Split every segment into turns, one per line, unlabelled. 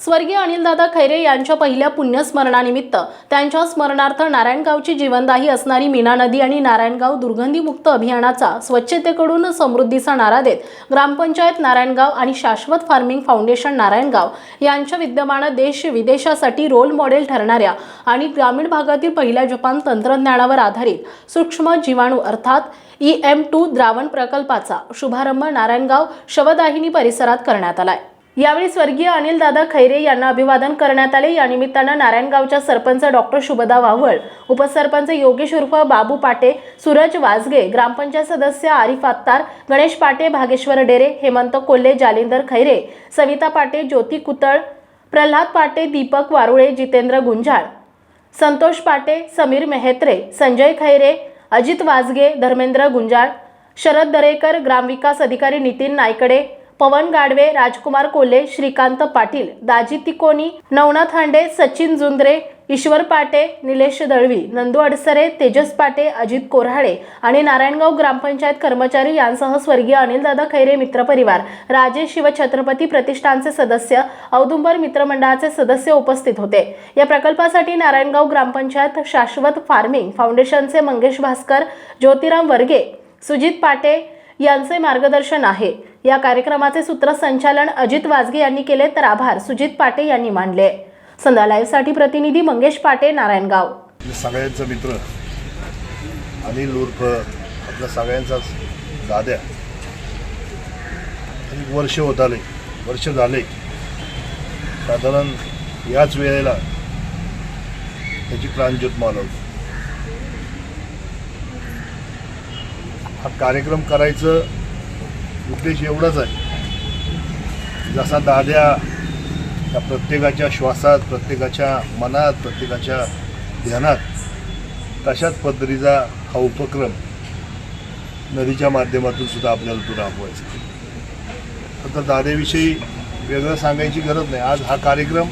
स्वर्गीय अनिलदादा खैरे यांच्या पहिल्या पुण्यस्मरणानिमित्त त्यांच्या स्मरणार्थ नारायणगावची जीवनदाही असणारी मीना नदी आणि नारायणगाव दुर्गंधीमुक्त अभियानाचा स्वच्छतेकडून समृद्धीचा नारा देत ग्रामपंचायत नारायणगाव आणि शाश्वत फार्मिंग फाउंडेशन नारायणगाव यांच्या विद्यमान देश विदेशासाठी रोल मॉडेल ठरणाऱ्या आणि ग्रामीण भागातील पहिल्या जपान तंत्रज्ञानावर आधारित सूक्ष्म जीवाणू अर्थात ई एम टू द्रावण प्रकल्पाचा शुभारंभ नारायणगाव शवदाहिनी परिसरात करण्यात आलाय. यावेळी स्वर्गीय अनिल दादा खैरे यांना अभिवादन करण्यात आले. या निमित्तानं नारायणगावच्या सरपंच डॉक्टर शुभदा वाव्हळ उपसरपंच योगेश उर्फ बाबू पाटे सूरज वाजगे ग्रामपंचायत सदस्य आरिफ अत्तार गणेश पाटे भागेश्वर डेरे हेमंत कोल्हे जालिंदर खैरे सविता पाटे ज्योती कुतळ प्रल्हाद पाटे दीपक वारुळे जितेंद्र गुंजाळ संतोष पाटे समीर मेहत्रे संजय खैरे अजित वाजगे धर्मेंद्र गुंजाळ शरद दरेकर ग्रामविकास अधिकारी नितीन नायकडे पवन गाडवे राजकुमार कोल्हे श्रीकांत पाटील दाजी तिकोनी नवनाथ हांडे सचिन जुंद्रे ईश्वर पाटे निलेश दळवी नंदू अडसरे तेजस पाटे अजित कोऱ्हाळे आणि नारायणगाव ग्रामपंचायत कर्मचारी यांसह स्वर्गीय अनिलदादा खैरे मित्रपरिवार राजे शिवछत्रपती प्रतिष्ठानचे सदस्य औदुंबर मित्रमंडळाचे सदस्य उपस्थित होते. या प्रकल्पासाठी नारायणगाव ग्रामपंचायत शाश्वत फार्मिंग फाउंडेशनचे मंगेश भास्कर ज्योतिराम वर्गे सुजित पाटे यांचे मार्गदर्शन आहे. या कार्यक्रमाचे सूत्रसंचालन अजित वाजगे यांनी केले तर आभार. सुजित पाटे यांनी मानले. संध्या लाईव्हसाठी प्रतिनिधी मंगेश पाटे नारायणगाव
सगळ्यांचा मित्र अनिल उर्फ आपल्या सगळ्यांचाच दाद्या. एक वर्ष होत आले वर्ष झाले. साधारण याच वेळेला त्याची प्राणज्योत मालवली हा कार्यक्रम करायचं उद्देश एवढाच आहे. जसा दाद्या त्या प्रत्येकाच्या श्वासात प्रत्येकाच्या मनात प्रत्येकाच्या ध्यानात तशाच पद्धतीचा हा उपक्रम नदीच्या माध्यमातून सुद्धा आपल्याला तो राबवायचा आता दाद्याविषयी वेगळं सांगायची गरज नाही. आज हा कार्यक्रम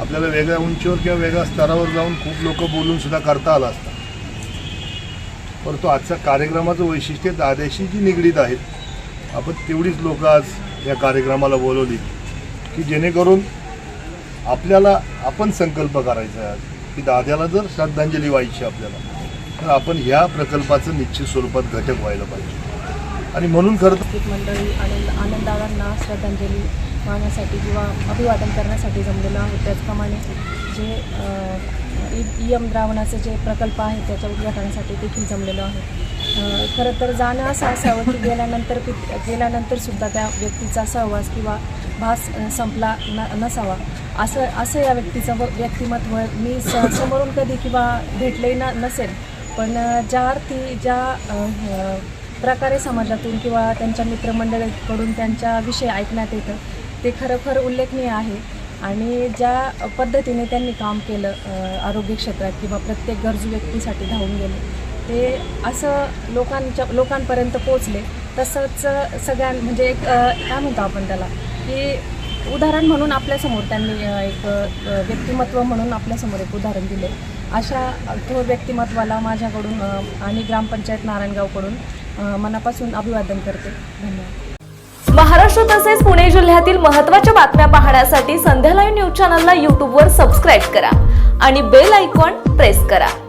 आपल्याला वेगळ्या उंचीवर किंवा वेगळ्या स्तरावर जाऊन खूप लोक बोलून सुद्धा करता आला असता. परंतु आजच्या कार्यक्रमाचं वैशिष्ट्य दाद्याशी जी निगडीत आहेत आपण तेवढीच लोक आज या कार्यक्रमाला बोलवली की जेणेकरून आपल्याला आपण संकल्प करायचा आहे की दाद्याला जर श्रद्धांजली व्हायची आपल्याला तर आपण ह्या प्रकल्पाचं निश्चित स्वरूपात घटक व्हायला पाहिजे. आणि म्हणून खरं तर
मंडळी आनंद आनंदावांना श्रद्धांजली वाहण्यासाठी किंवा अभिवादन करण्यासाठी जमलेलो त्याचप्रमाणे जे ई एम द्रावणाचे जे प्रकल्प आहे त्याच्या उद्घाटनासाठी देखील जमलेलो आहे. खरं तर जाणं असं असावं की गेल्यानंतर की गेल्यानंतर सुद्धा त्या व्यक्तीचा सहवास किंवा भास संपला न नसावा. असं असं या व्यक्तीचं व- व्यक्तिमत्व मी स समोरून कधी किंवा भेटले न नसेल पण ज्या अर्थी ज्या प्रकारे समाजातून किंवा त्यांच्या मित्रमंडळीकडून त्यांच्याविषयी ऐकण्यात येतं ते खरोखर उल्लेखनीय आहे. आणि ज्या पद्धतीने त्यांनी काम केलं आरोग्य क्षेत्रात किंवा प्रत्येक गरजू व्यक्तीसाठी धावून गेले ते असं लोकांच्या लोकांपर्यंत पोचले तसंच सगळ्यां म्हणजे एक काय म्हणतो आपण त्याला की उदाहरण म्हणून आपल्यासमोर त्यांनी एक व्यक्तिमत्व म्हणून आपल्यासमोर एक उदाहरण दिले. अशा थोर व्यक्तिमत्वाला माझ्याकडून आणि ग्रामपंचायत नारायणगावकडून मनापासून अभिवादन करते. धन्यवाद.
महाराष्ट्र तसेच पुणे जिल्ह्यातील महत्त्वाच्या बातम्या पाहण्यासाठी संध्या न्यूज चॅनलला यूट्यूबवर सबस्क्राईब करा आणि बेल आयकॉन प्रेस करा.